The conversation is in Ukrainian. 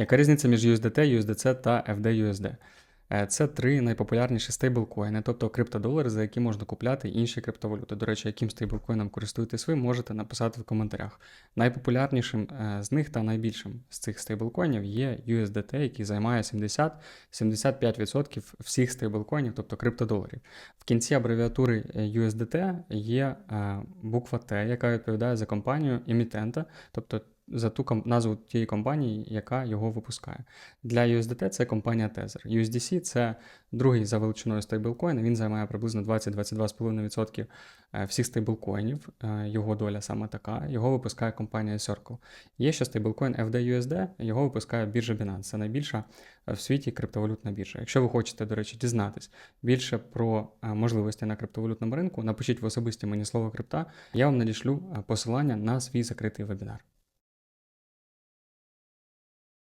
Яка різниця між USDT, USDC та FDUSD? Е, Це три найпопулярніші стейблкоїни, тобто криптодолари, за які можна купляти інші криптовалюти. До речі, яким стейблкоїном користуєтесь ви, можете написати в коментарях. Найпопулярнішим е, з них та найбільшим з цих стейблкоїнів є USDT, який займає 70-75% всіх стейблкоїнів, тобто криптодоларів. В кінці абревіатури е, USDT є буква Т, яка відповідає за компанію емітента, тобто за ту назву тієї компанії, яка його випускає. Для USDT це компанія Tether. USDC це другий за величиною стейблкоін. Він займає приблизно 20-22,5% е, всіх стейблкоїнів. Е, Його доля саме така. Його випускає компанія Circle. Є ще стейблкоін FDUSD, його випускає біржа Binance. Це найбільша е, в світі криптовалютна біржа. Якщо ви хочете, до речі, дізнатись більше про можливості на криптовалютному ринку, напишіть в особисті мені слово крипта. Я вам надішлю посилання на свій закритий вебінар.